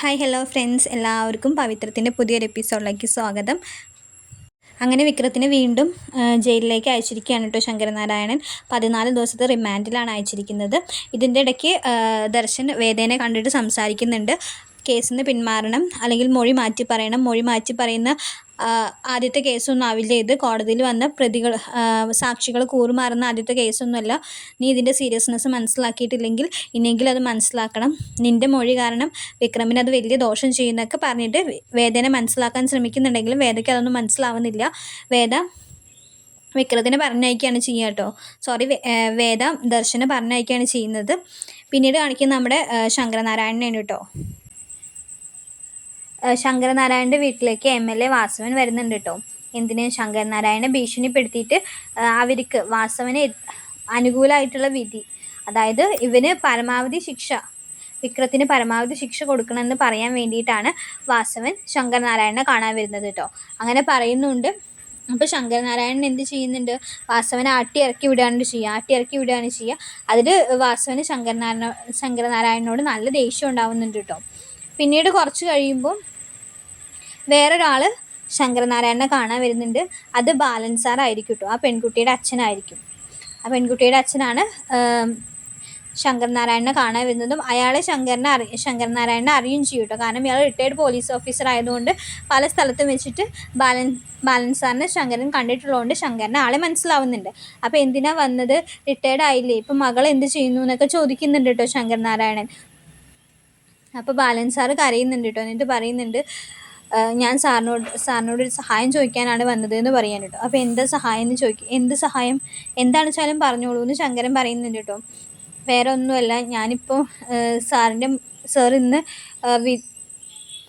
Hi hello friends എല്ലാവർക്കും പവിത്രത്തിന്റെ പുതിയൊരു എപ്പിസോഡിലേക്ക് സ്വാഗതം. അങ്ങനെ വിക്രത്തിനെ വീണ്ടും ജയിലിലേക്ക് അയച്ചിരിക്കുകയാണ് കേട്ടോ ശങ്കരനാരായണൻ. പതിനാല് ദിവസത്തെ റിമാൻഡിലാണ് അയച്ചിരിക്കുന്നത്. ഇതിന്റെ ഇടയ്ക്ക് ദർശൻ വേദേനെ കണ്ടിട്ട് സംസാരിക്കുന്നുണ്ട്. കേസിൽ നിന്ന് പിന്മാറണം അല്ലെങ്കിൽ മൊഴി മാറ്റി പറയണം. മൊഴി മാറ്റി പറയുന്ന ആദ്യത്തെ കേസൊന്നും ആവില്ല. ഇത് കോടതിയിൽ വന്ന പ്രതികൾ സാക്ഷികൾ കൂറുമാറുന്ന ആദ്യത്തെ കേസൊന്നുമല്ല. നീ ഇതിന്റെ സീരിയസ്നെസ് മനസ്സിലാക്കിയിട്ടില്ലെങ്കിൽ ഇനിയെങ്കിലും അത് മനസ്സിലാക്കണം. നിന്റെ മൊഴി കാരണം വിക്രമിന് അത് വലിയ ദോഷം ചെയ്യുന്നൊക്കെ പറഞ്ഞിട്ട് വേദന മനസ്സിലാക്കാൻ ശ്രമിക്കുന്നുണ്ടെങ്കിലും വേദയ്ക്ക് അതൊന്നും മനസ്സിലാവുന്നില്ല. വേദ വിക്രത്തിനെ പറഞ്ഞയക്കുകയാണ് ചെയ്യുക കേട്ടോ. സോറി വേദ ദർശനെ പറഞ്ഞയക്കുകയാണ് ചെയ്യുന്നത്. പിന്നീട് കാണിക്കുന്നത് നമ്മുടെ ശങ്കരനാരായണനാണ് കേട്ടോ. ശങ്കരനാരായണന്റെ വീട്ടിലേക്ക് എം എൽ എ വാസവൻ വരുന്നുണ്ട് കേട്ടോ എന്തിന് ശങ്കരനാരായണനെ ഭീഷണിപ്പെടുത്തിയിട്ട് അവർക്ക് വാസവന് അനുകൂലമായിട്ടുള്ള വിധി. അതായത് ഇവന് പരമാവധി ശിക്ഷ വിക്രത്തിന് പരമാവധി ശിക്ഷ കൊടുക്കണമെന്ന് പറയാൻ വേണ്ടിയിട്ടാണ് വാസവൻ ശങ്കരനാരായണനെ കാണാൻ വരുന്നത് കേട്ടോ അങ്ങനെ പറയുന്നുണ്ട്. അപ്പോൾ ശങ്കരനാരായണൻ എന്ത് ചെയ്യുന്നുണ്ട്? വാസവനെ ആട്ടി ഇറക്കി വിടുകയാണ് ചെയ്യുക ആട്ടി ഇറക്കി വിടുകയാണ് ചെയ്യുക. അതിൽ വാസവന് ശങ്കരനാരായണ ശങ്കരനാരായണനോട് നല്ല ദേഷ്യം ഉണ്ടാവുന്നുണ്ട് കേട്ടോ പിന്നീട് കുറച്ച് കഴിയുമ്പോൾ വേറൊരാൾ ശങ്കരനാരായണനെ കാണാൻ വരുന്നുണ്ട്. അത് ബാലൻ സാറായിരിക്കും കേട്ടോ ആ പെൺകുട്ടിയുടെ അച്ഛനായിരിക്കും. ആ പെൺകുട്ടിയുടെ അച്ഛനാണ് ശങ്കരനാരായണനെ കാണാൻ വരുന്നതും അയാളെ ശങ്കരനെ അറി ശങ്കരനാരായണനെ അറിയും ചെയ്യും കേട്ടോ കാരണം ഇയാൾ റിട്ടയർഡ് പോലീസ് ഓഫീസർ ആയതുകൊണ്ട് പല സ്ഥലത്തും വെച്ചിട്ട് ബാലൻ ബാലൻ സാറിനെ ശങ്കരൻ കണ്ടിട്ടുള്ളതുകൊണ്ട് ശങ്കരനെ ആളെ മനസ്സിലാവുന്നുണ്ട്. അപ്പോൾ എന്തിനാ വന്നത്? റിട്ടയർഡ് ആയില്ലേ? ഇപ്പം മകൾ എന്ത് ചെയ്യുന്നു എന്നൊക്കെ ചോദിക്കുന്നുണ്ട് കേട്ടോ ശങ്കരനാരായണൻ. അപ്പോൾ ബാലൻ സാറ് കരയുന്നുണ്ട് കേട്ടോ എന്നിട്ട് പറയുന്നുണ്ട് "ആ, ഞാൻ സാറിനോട് സാറിനോട് ഒരു സഹായം ചോദിക്കാനാണ് വന്നത് എന്ന് പറയാൻ കേട്ടോ. അപ്പോൾ എന്താ സഹായം എന്ന് ചോദിക്കും എന്ത് സഹായം എന്താണ് വെച്ചാലും പറഞ്ഞോളൂ എന്ന് ശങ്കരൻ പറയുന്നുണ്ട് കേട്ടോ. വേറെ ഒന്നുമല്ല ഞാനിപ്പോൾ സാറിന്റെ സാർ ഇന്ന് വി-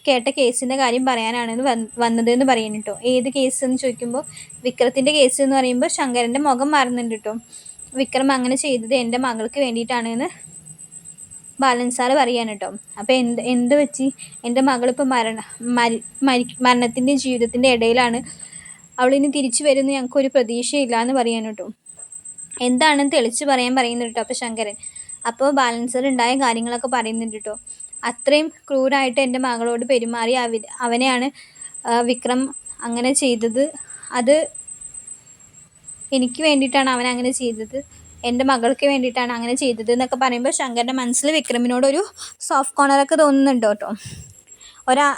കേട്ട കേസിന്റെ കാര്യം പറയാനാണ് വന്ന് വന്നത് എന്ന് പറയുന്നു കേട്ടോ. ഏത് കേസ് എന്ന് ചോദിക്കുമ്പോൾ വിക്രത്തിന്റെ കേസ് എന്ന് പറയുമ്പോൾ ശങ്കരന്റെ മുഖം മാറുന്നുണ്ട് കേട്ടോ. വിക്രം അങ്ങനെ ചെയ്തത് എന്റെ മകൾക്ക് വേണ്ടിയിട്ടാണ് എന്ന് ബാലൻ സാറ് പറയാണ് കേട്ടോ അപ്പോൾ എന്ത് എന്ത് വെച്ച് എന്റെ മകളിപ്പോൾ മരണ മരി മരി മരണത്തിന്റെയും ജീവിതത്തിന്റെ ഇടയിലാണ്. അവളിനി തിരിച്ചു വരുന്ന ഞങ്ങൾക്കൊരു പ്രതീക്ഷയില്ല എന്ന് പറയാൻ കേട്ടോ എന്താണെന്ന് തെളിച്ച് പറയാൻ പറയുന്നുണ്ട് കേട്ടോ അപ്പോൾ ശങ്കരൻ. അപ്പോൾ ബാലൻസർ ഉണ്ടായ കാര്യങ്ങളൊക്കെ പറയുന്നുണ്ട് കേട്ടോ അത്രയും ക്രൂരായിട്ട് എന്റെ മകളോട് പെരുമാറി അവ അവനെയാണ് വിക്രം അങ്ങനെ ചെയ്തത്. അത് എനിക്ക് വേണ്ടിയിട്ടാണ് അവൻ അങ്ങനെ ചെയ്തത്. എന്റെ മകൾക്ക് വേണ്ടിയിട്ടാണ് അങ്ങനെ ചെയ്തത് എന്നൊക്കെ പറയുമ്പോൾ ശങ്കറിന്റെ മനസ്സിൽ വിക്രമിനോടൊരു സോഫ്റ്റ് കോർണറൊക്കെ തോന്നുന്നുണ്ട് കേട്ടോ. ഒരാ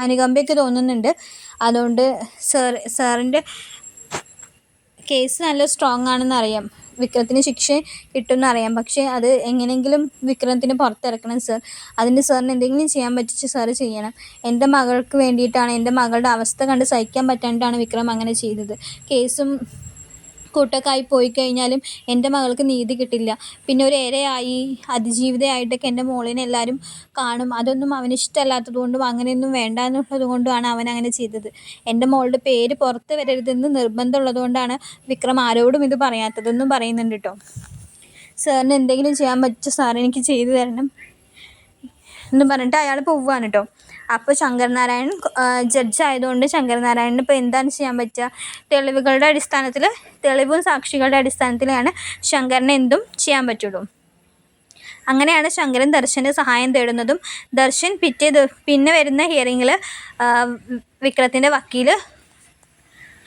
അനുകമ്പയൊക്കെ തോന്നുന്നുണ്ട്. അതുകൊണ്ട് സാർ സാറിന്റെ കേസ് നല്ല സ്ട്രോങ് ആണെന്ന് അറിയാം. വിക്രത്തിന് ശിക്ഷ കിട്ടുമെന്ന് അറിയാം. പക്ഷേ അത് എങ്ങനെയെങ്കിലും വിക്രമത്തിന് പുറത്തിറക്കണം സർ അതിന് സാറിന് എന്തെങ്കിലും ചെയ്യാൻ പറ്റിച്ച് സാറ് ചെയ്യണം. എന്റെ മകൾക്ക് വേണ്ടിയിട്ടാണ് എന്റെ മകളുടെ അവസ്ഥ കണ്ട് സഹിക്കാൻ പറ്റാണ്ടാണ് വിക്രം അങ്ങനെ ചെയ്തത്. കേസും കൂട്ടൊക്കെയായി പോയി കഴിഞ്ഞാലും എന്റെ മകൾക്ക് നീതി കിട്ടില്ല. പിന്നെ ഒരു ഇരയായി അതിജീവിതയായിട്ടൊക്കെ എന്റെ മോളിനെ എല്ലാവരും കാണും. അതൊന്നും അവന് ഇഷ്ടമല്ലാത്തത് കൊണ്ടും അങ്ങനെയൊന്നും വേണ്ട എന്നുള്ളത് കൊണ്ടുമാണ് അവൻ അങ്ങനെ ചെയ്തത്. എന്റെ മോളുടെ പേര് പുറത്ത് വരരുതെന്ന് നിർബന്ധമുള്ളത് കൊണ്ടാണ് വിക്രം ആരോടും ഇത് പറയാത്തതെന്നും പറയുന്നുണ്ട് കേട്ടോ. സാറിന് എന്തെങ്കിലും ചെയ്യാൻ പറ്റുമോ സാർ എനിക്ക് ചെയ്തു തരണം എന്ന് പറഞ്ഞിട്ട് അയാൾ പോവുകയാണ് കേട്ടോ. അപ്പോൾ ശങ്കരനാരായണൻ ജഡ്ജ് ആയതുകൊണ്ട് ശങ്കരനാരായണൻ ഇപ്പോൾ എന്താണ് ചെയ്യാൻ പറ്റുക? തെളിവുകളുടെ അടിസ്ഥാനത്തിൽ തെളിവും സാക്ഷികളുടെ അടിസ്ഥാനത്തിലാണ് ശങ്കരന് എന്തും ചെയ്യാൻ പറ്റുള്ളൂ. അങ്ങനെയാണ് ശങ്കരൻ ദർശന് സഹായം തേടുന്നതും. ദർശൻ പിറ്റേ പിന്നെ വരുന്ന ഹിയറിങ്ങിൽ വിക്രത്തിന്റെ വക്കീൽ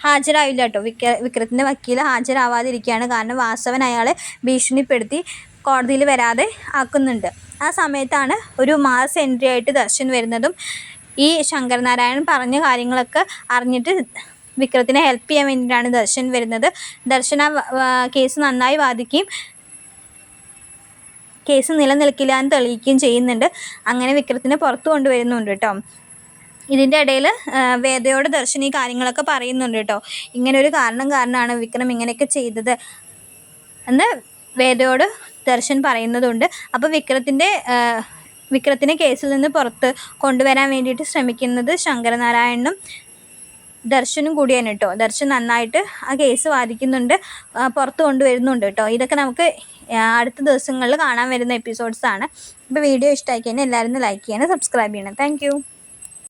ഹാജരായില്ല കേട്ടോ. വിക്ര വിക്രത്തിന്റെ വക്കീൽ ഹാജരാവാതിരിക്കുകയാണ്. കാരണം വാസവൻ അയാളെ ഭീഷണിപ്പെടുത്തി. കോടതിയിൽ വരാതെ ആക്കുന്നുണ്ട്. ആ സമയത്താണ് ഒരു മാസ് എൻട്രി ആയിട്ട് ദർശൻ വരുന്നതും ഈ ശങ്കരനാരായണൻ പറഞ്ഞ കാര്യങ്ങളൊക്കെ അറിഞ്ഞിട്ട് വിക്രത്തിനെ ഹെൽപ്പ് ചെയ്യാൻ വേണ്ടിയിട്ടാണ് ദർശൻ വരുന്നത്. ദർശന കേസ് നന്നായി വാദിക്കുകയും കേസ് നിലനിൽക്കില്ല എന്ന് തെളിയിക്കുകയും ചെയ്യുന്നുണ്ട്. അങ്ങനെ വിക്രത്തിനെ പുറത്തു കൊണ്ടുവരുന്നുണ്ട് കേട്ടോ. ഇതിന്റെ ഇടയിൽ വേദയോട് ദർശൻ ഈ കാര്യങ്ങളൊക്കെ പറയുന്നുണ്ട് കേട്ടോ. ഇങ്ങനെ ഒരു കാരണം കാരണമാണ് വിക്രം ഇങ്ങനെയൊക്കെ ചെയ്തത്. എന്ന് വേദയോട് ദർശൻ പറയുന്നതുണ്ട്. അപ്പോൾ വിക്രത്തിന്റെ വിക്രത്തിനെ കേസിൽ നിന്ന് പുറത്ത് കൊണ്ടുവരാൻ വേണ്ടിയിട്ട് ശ്രമിക്കുന്നത് ശങ്കരനാരായണനും ദർശനും കൂടിയാണ് കേട്ടോ. ദർശൻ നന്നായിട്ട് ആ കേസ് വാദിക്കുന്നുണ്ട് പുറത്ത് കൊണ്ടുവരുന്നുണ്ട് കേട്ടോ. ഇതൊക്കെ നമുക്ക് അടുത്ത ദിവസങ്ങളിൽ കാണാൻ വരുന്ന എപ്പിസോഡ്സാണ് അപ്പോൾ വീഡിയോ ഇഷ്ടമായി കഴിഞ്ഞാൽ എല്ലാവരും ലൈക്ക് ചെയ്യണം സബ്സ്ക്രൈബ് ചെയ്യണം. താങ്ക്